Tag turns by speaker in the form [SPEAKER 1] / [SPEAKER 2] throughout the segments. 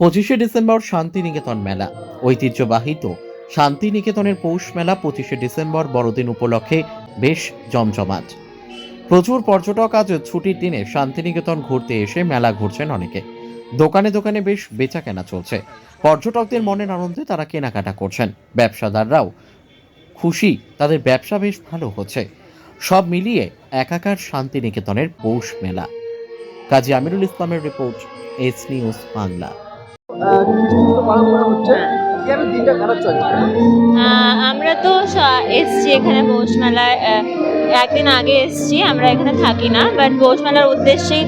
[SPEAKER 1] পঁচিশে ডিসেম্বর শান্তিনিকেতন মেলা। ঐতিহ্যবাহিত শান্তিনিকেতনের পৌষ মেলা পঁচিশে ডিসেম্বর বড়দিন উপলক্ষে বেশ জমজমাট। প্রচুর পর্যটক আজ ছুটির দিনে শান্তিনিকেতন ঘুরতে এসে মেলা ঘুরছেন অনেকে। দোকানে দোকানে বেশ বেচা কেনা চলছে। পর্যটকদের মনের আনন্দে তারা কেনাকাটা করছেন। ব্যবসাদাররাও খুশি, তাদের ব্যবসা বেশ ভালো হচ্ছে। সব মিলিয়ে একাকার শান্তিনিকেতনের পৌষ মেলা। কাজী আমিরুল ইসলামের রিপোর্ট, এস নিউজ বাংলা।
[SPEAKER 2] আমরা তো এসছি এখানে পৌষ মেলায় একদিন আগে এসছি, আমরা এখানে থাকি না বাট পৌষ মেলার উদ্দেশ্যেই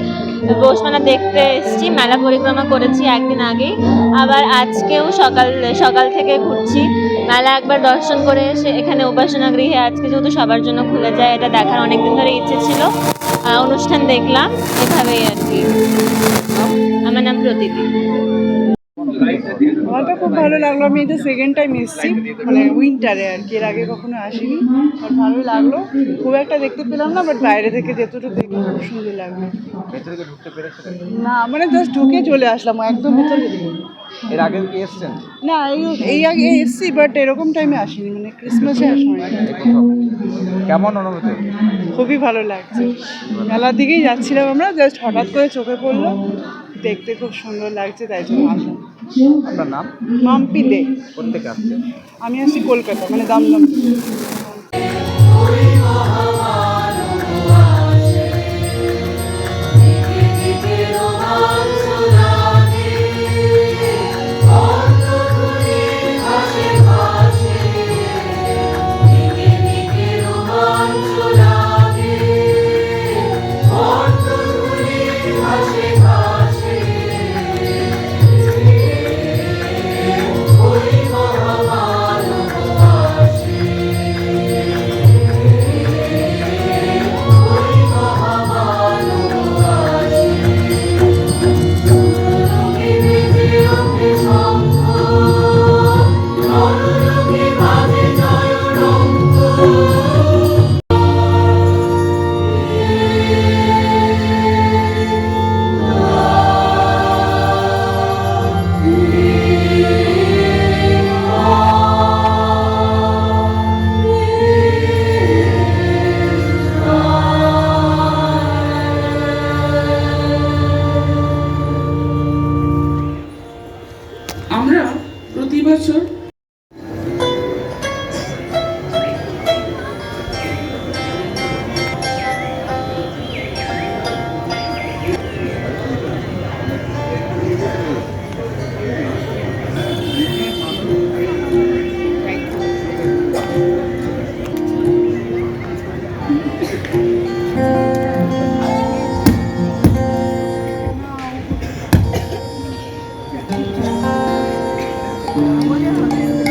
[SPEAKER 2] পৌষ মেলা দেখতে এসছি, মেলা পরিক্রমা করেছি একদিন আগেই। আবার আজকেও সকাল সকাল থেকে ঘুরছি। মেলা একবার দর্শন করে এসে এখানে উপাসনা গৃহে আজকে যেহেতু সবার জন্য খুলে যায়, এটা দেখার অনেকদিন ধরে ইচ্ছে ছিল। অনুষ্ঠান দেখলাম, এভাবেই আর কি। আমার নাম প্রতীতি
[SPEAKER 3] আমার তো খুব ভালো লাগল। আমি এটা সেকেন্ড টাইম এসেছি মানে উইন্টারে আর কি এর আগে কখনো আসিনি আর ভালো লাগল। খুব একটা দেখতে পেলাম না বাট বাইরে থেকে যেতটুকু দেখলাম খুব সুন্দর লাগল। না মানে জাস্ট ঢুকে চলে আসলাম একদম ভিতরে
[SPEAKER 4] এর আগে কি এসছেন?
[SPEAKER 3] না এই- এই আগে এসছি বাট এরকম টাইমে আসিনি মানে ক্রিসমাসে আসিনি
[SPEAKER 4] কেমন অনুভূতি?
[SPEAKER 3] খুবই ভালো লাগছে। মেলার দিকেই যাচ্ছিলাম আমরা জাস্ট হঠাৎ করে চোখে পড়ল। দেখতে খুব সুন্দর লাগছে তাই জন্য আসলাম
[SPEAKER 4] আপনার নাম?
[SPEAKER 3] মাম্পি দে।
[SPEAKER 4] কোথেকে আসছেন?
[SPEAKER 3] আমি আসছি কলকাতা মানে দমদম। Thank you.